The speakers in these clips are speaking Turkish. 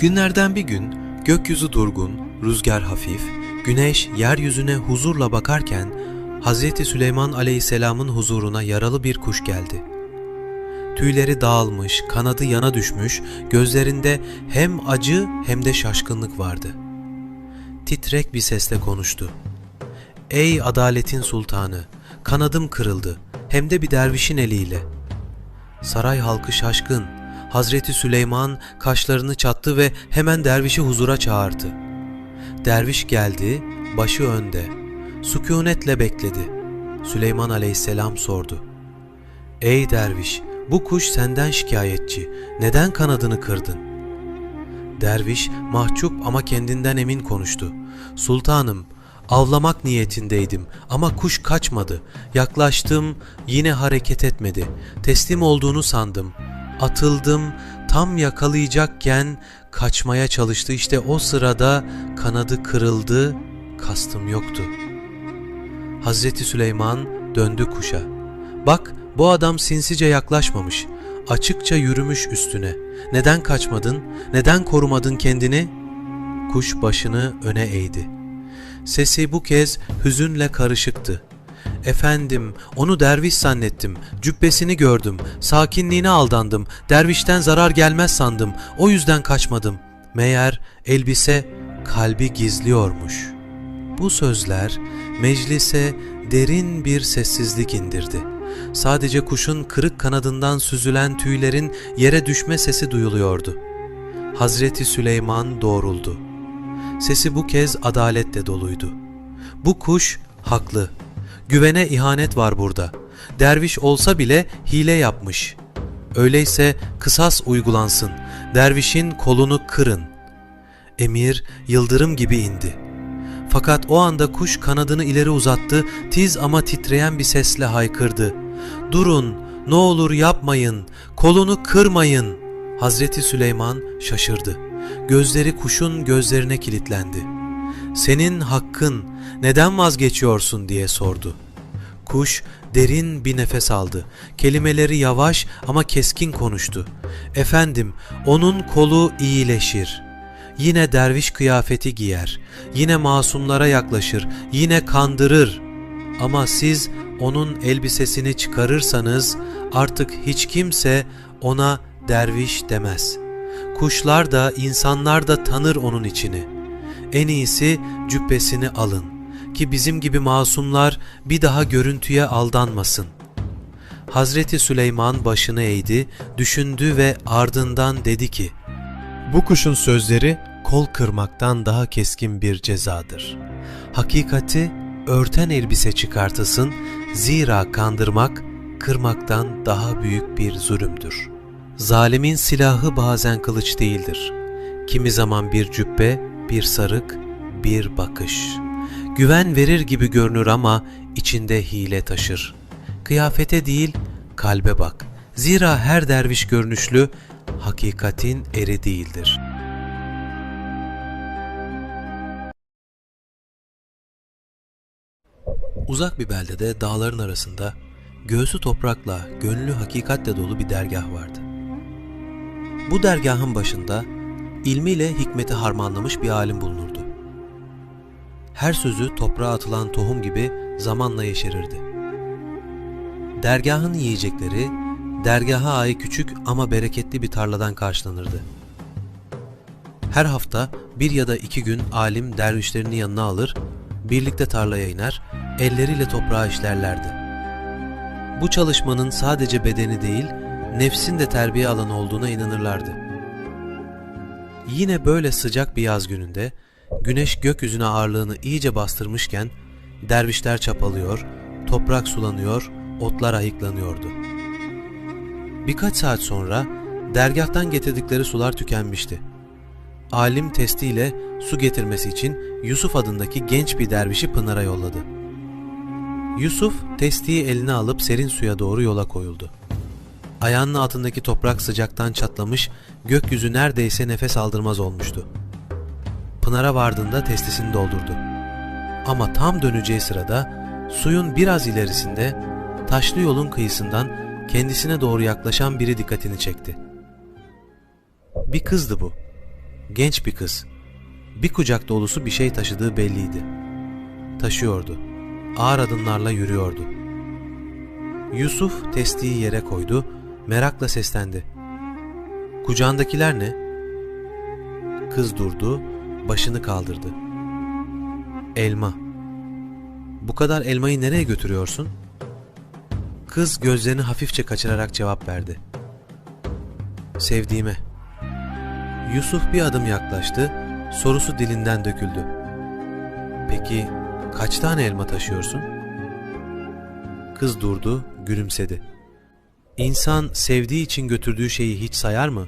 Günlerden bir gün gökyüzü durgun, rüzgar hafif, güneş yeryüzüne huzurla bakarken Hz. Süleyman aleyhisselamın huzuruna yaralı bir kuş geldi. Tüyleri dağılmış, kanadı yana düşmüş, gözlerinde hem acı hem de şaşkınlık vardı. Titrek bir sesle konuştu. Ey adaletin sultanı, kanadım kırıldı, hem de bir dervişin eliyle. Saray halkı şaşkın, Hazreti Süleyman kaşlarını çattı ve hemen dervişi huzura çağırdı. Derviş geldi, başı önde. Sükunetle bekledi. Süleyman aleyhisselam sordu. Ey derviş, bu kuş senden şikayetçi. Neden kanadını kırdın? Derviş mahcup ama kendinden emin konuştu. Sultanım, avlamak niyetindeydim ama kuş kaçmadı. Yaklaştım, yine hareket etmedi. Teslim olduğunu sandım. Atıldım, tam yakalayacakken kaçmaya çalıştı. İşte o sırada kanadı kırıldı, kastım yoktu. Hazreti Süleyman döndü kuşa. Bak bu adam sinsice yaklaşmamış. Açıkça yürümüş üstüne. Neden kaçmadın? Neden korumadın kendini? Kuş başını öne eğdi. Sesi bu kez hüzünle karışıktı. Efendim, onu derviş zannettim. Cübbesini gördüm. Sakinliğine aldandım. Dervişten zarar gelmez sandım. O yüzden kaçmadım. Meğer elbise kalbi gizliyormuş. Bu sözler meclise derin bir sessizlik indirdi. Sadece kuşun kırık kanadından süzülen tüylerin yere düşme sesi duyuluyordu. Hazreti Süleyman doğruldu. Sesi bu kez adaletle doluydu. Bu kuş haklı. Güvene ihanet var burada. Derviş olsa bile hile yapmış. Öyleyse kısas uygulansın. Dervişin kolunu kırın. Emir yıldırım gibi indi. Fakat o anda kuş kanadını ileri uzattı, tiz ama titreyen bir sesle haykırdı. Durun, ne olur yapmayın, kolunu kırmayın. Hazreti Süleyman şaşırdı. Gözleri kuşun gözlerine kilitlendi. Senin hakkın, neden vazgeçiyorsun diye sordu. Kuş derin bir nefes aldı. Kelimeleri yavaş ama keskin konuştu. Efendim, onun kolu iyileşir. Yine derviş kıyafeti giyer. Yine masumlara yaklaşır. Yine kandırır. Ama siz onun elbisesini çıkarırsanız artık hiç kimse ona derviş demez. Kuşlar da insanlar da tanır onun içini. En iyisi cübbesini alın ki bizim gibi masumlar bir daha görüntüye aldanmasın. Hazreti Süleyman başını eğdi, düşündü ve ardından dedi ki, Bu kuşun sözleri kol kırmaktan daha keskin bir cezadır. Hakikati örten elbise çıkartısın, zira kandırmak, kırmaktan daha büyük bir zulümdür. Zalimin silahı bazen kılıç değildir. Kimi zaman bir cübbe, bir sarık, bir bakış. Güven verir gibi görünür ama içinde hile taşır. Kıyafete değil, kalbe bak. Zira her derviş görünüşlü, hakikatin eri değildir.'' Uzak bir beldede dağların arasında göğsü toprakla, gönlü hakikatle dolu bir dergah vardı. Bu dergahın başında ilmiyle hikmeti harmanlamış bir alim bulunurdu. Her sözü toprağa atılan tohum gibi zamanla yeşerirdi. Dergahın yiyecekleri dergaha ait küçük ama bereketli bir tarladan karşılanırdı. Her hafta bir ya da iki gün alim dervişlerini yanına alır, birlikte tarlaya iner, elleriyle toprağı işlerlerdi. Bu çalışmanın sadece bedeni değil, nefsin de terbiye alanı olduğuna inanırlardı. Yine böyle sıcak bir yaz gününde, güneş gökyüzüne ağırlığını iyice bastırmışken, dervişler çapalıyor, toprak sulanıyor, otlar ayıklanıyordu. Birkaç saat sonra dergahtan getirdikleri sular tükenmişti. Alim testiyle su getirmesi için Yusuf adındaki genç bir dervişi Pınar'a yolladı. Yusuf testiyi eline alıp serin suya doğru yola koyuldu. Ayağının altındaki toprak sıcaktan çatlamış, gökyüzü neredeyse nefes aldırmaz olmuştu. Pınar'a vardığında testisini doldurdu. Ama tam döneceği sırada suyun biraz ilerisinde taşlı yolun kıyısından kendisine doğru yaklaşan biri dikkatini çekti. Bir kızdı bu. Genç bir kız. Bir kucak dolusu bir şey taşıdığı belliydi. Taşıyordu. Ağır adımlarla yürüyordu. Yusuf testiyi yere koydu, merakla seslendi. Kucağındakiler ne? Kız durdu, başını kaldırdı. Elma. Bu kadar elmayı nereye götürüyorsun? Kız gözlerini hafifçe kaçırarak cevap verdi. Sevdiğime. Yusuf bir adım yaklaştı, sorusu dilinden döküldü. Peki kaç tane elma taşıyorsun? Kız durdu, gülümsedi. İnsan sevdiği için götürdüğü şeyi hiç sayar mı?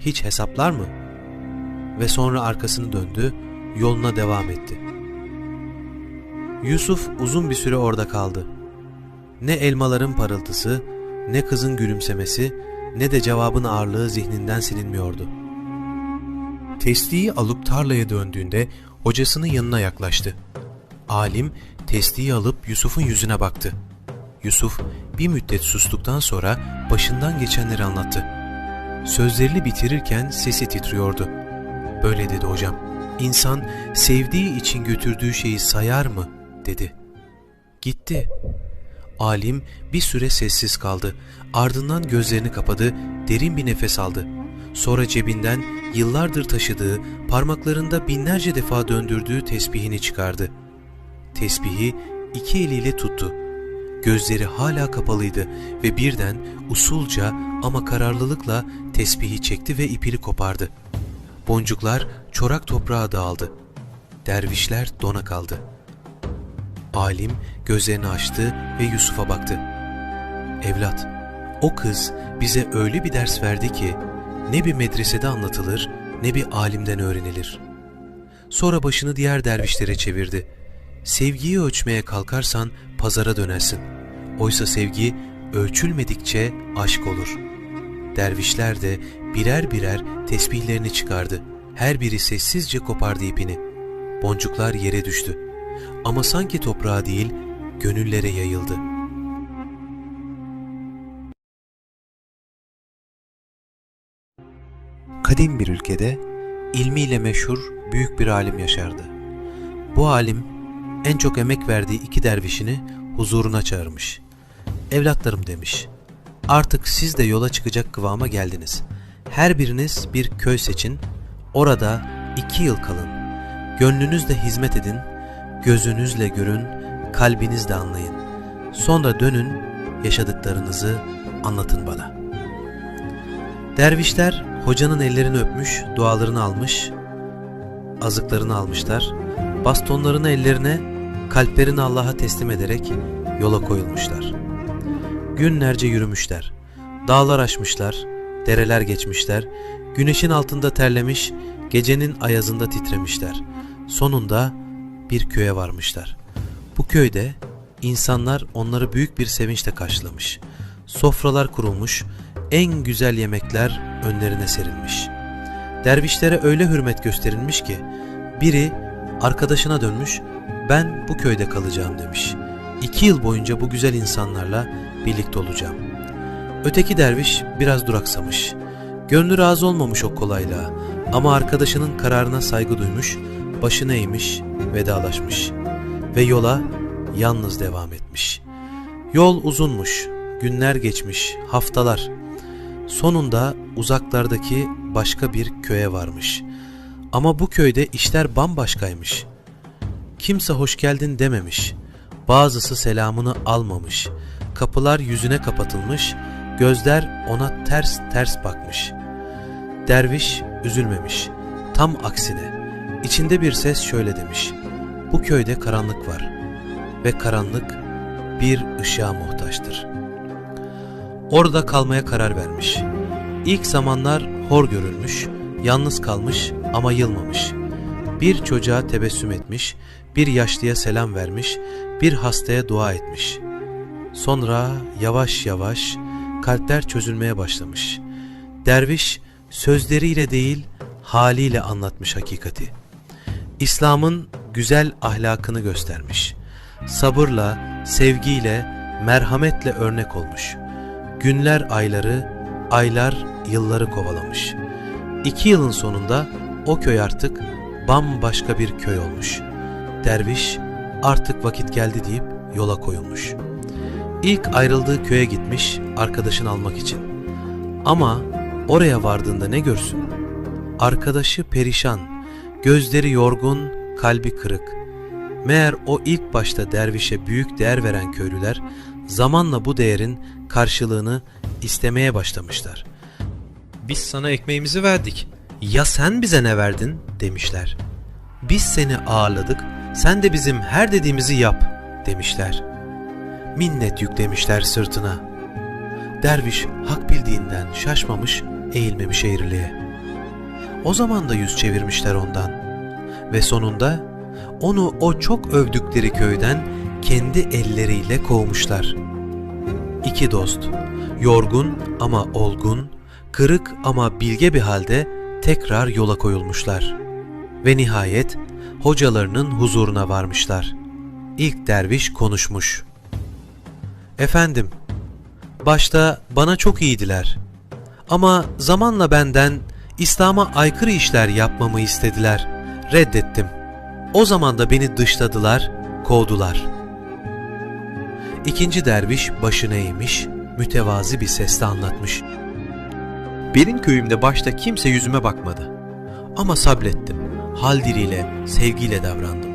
Hiç hesaplar mı? Ve sonra arkasını döndü, yoluna devam etti. Yusuf uzun bir süre orada kaldı. Ne elmaların parıltısı, ne kızın gülümsemesi, ne de cevabın ağırlığı zihninden silinmiyordu. Testiyi alıp tarlaya döndüğünde hocasının yanına yaklaştı. Alim testiyi alıp Yusuf'un yüzüne baktı. Yusuf bir müddet sustuktan sonra başından geçenleri anlattı. Sözlerini bitirirken sesi titriyordu. Böyle dedi hocam. İnsan sevdiği için götürdüğü şeyi sayar mı? dedi. Gitti. Alim bir süre sessiz kaldı. Ardından gözlerini kapadı, derin bir nefes aldı. Sonra cebinden yıllardır taşıdığı, parmaklarında binlerce defa döndürdüğü tesbihini çıkardı. Tesbihi iki eliyle tuttu. Gözleri hala kapalıydı ve birden usulca ama kararlılıkla tesbihi çekti ve ipini kopardı. Boncuklar çorak toprağa dağıldı. Dervişler dona kaldı. Alim gözlerini açtı ve Yusuf'a baktı. Evlat, o kız bize öyle bir ders verdi ki ne bir medresede anlatılır ne bir alimden öğrenilir. Sonra başını diğer dervişlere çevirdi. Sevgiyi ölçmeye kalkarsan pazara dönersin. Oysa sevgi ölçülmedikçe aşk olur. Dervişler de birer birer tesbihlerini çıkardı. Her biri sessizce kopardı ipini. Boncuklar yere düştü. Ama sanki toprağa değil, gönüllere yayıldı. Kadim bir ülkede ilmiyle meşhur büyük bir alim yaşardı. Bu alim en çok emek verdiği iki dervişini huzuruna çağırmış. Evlatlarım demiş, artık siz de yola çıkacak kıvama geldiniz. Her biriniz bir köy seçin, orada iki yıl kalın. Gönlünüzle hizmet edin, gözünüzle görün, kalbinizle anlayın. Sonra dönün, yaşadıklarınızı anlatın bana. Dervişler hocanın ellerini öpmüş, dualarını almış, azıklarını almışlar, bastonlarını ellerine, kalplerini Allah'a teslim ederek yola koyulmuşlar. Günlerce yürümüşler, dağlar aşmışlar, dereler geçmişler, güneşin altında terlemiş, gecenin ayazında titremişler. Sonunda bir köye varmışlar. Bu köyde insanlar onları büyük bir sevinçle karşılamış. Sofralar kurulmuş, en güzel yemekler önlerine serilmiş. Dervişlere öyle hürmet gösterilmiş ki biri arkadaşına dönmüş ben bu köyde kalacağım demiş. İki yıl boyunca bu güzel insanlarla birlikte olacağım. Öteki derviş biraz duraksamış. Gönlü razı olmamış o kolaylığa ama arkadaşının kararına saygı duymuş, başını eğmiş, vedalaşmış ve yola yalnız devam etmiş. Yol uzunmuş, günler geçmiş, haftalar. Sonunda uzaklardaki başka bir köye varmış. Ama bu köyde işler bambaşkaymış. Kimse hoş geldin dememiş. Bazısı selamını almamış. Kapılar yüzüne kapatılmış, gözler ona ters ters bakmış. Derviş üzülmemiş. Tam aksine içinde bir ses şöyle demiş. Bu köyde karanlık var ve karanlık bir ışığa muhtaçtır. Orada kalmaya karar vermiş. İlk zamanlar hor görülmüş, yalnız kalmış ama yılmamış. Bir çocuğa tebessüm etmiş, bir yaşlıya selam vermiş, bir hastaya dua etmiş. Sonra yavaş yavaş kalpler çözülmeye başlamış. Derviş sözleriyle değil haliyle anlatmış hakikati. İslam'ın güzel ahlakını göstermiş. Sabırla, sevgiyle, merhametle örnek olmuş. Günler ayları, aylar yılları kovalamış. İki yılın sonunda o köy artık bambaşka bir köy olmuş. Derviş artık vakit geldi deyip yola koyulmuş. İlk ayrıldığı köye gitmiş arkadaşını almak için. Ama oraya vardığında ne görsün? Arkadaşı perişan, gözleri yorgun, kalbi kırık. Meğer o ilk başta dervişe büyük değer veren köylüler zamanla bu değerin karşılığını istemeye başlamışlar. Biz sana ekmeğimizi verdik. Ya sen bize ne verdin demişler. Biz seni ağırladık, sen de bizim her dediğimizi yap demişler. Minnet yüklemişler sırtına. Derviş hak bildiğinden şaşmamış, eğilmemiş eğriliğe. O zaman da yüz çevirmişler ondan. Ve sonunda onu o çok övdükleri köyden kendi elleriyle kovmuşlar. İki dost, yorgun ama olgun, kırık ama bilge bir halde tekrar yola koyulmuşlar. Ve nihayet hocalarının huzuruna varmışlar. İlk derviş konuşmuş. Efendim, başta bana çok iyiydiler. Ama zamanla benden İslam'a aykırı işler yapmamı istediler. Reddettim. O zaman da beni dışladılar, kovdular. İkinci derviş başını eğmiş, mütevazi bir sesle anlatmış. Benim köyümde başta kimse yüzüme bakmadı. Ama sabrettim. Hal diliyle, sevgiyle davrandım.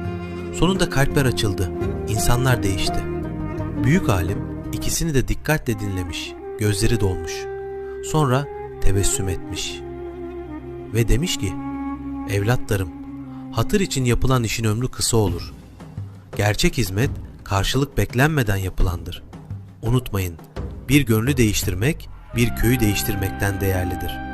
Sonunda kalpler açıldı. İnsanlar değişti. Büyük alim ikisini de dikkatle dinlemiş. Gözleri dolmuş. Sonra tebessüm etmiş. Ve demiş ki, Evlatlarım, hatır için yapılan işin ömrü kısa olur. Gerçek hizmet karşılık beklenmeden yapılandır. Unutmayın, bir gönlü değiştirmek bir köyü değiştirmekten değerlidir.''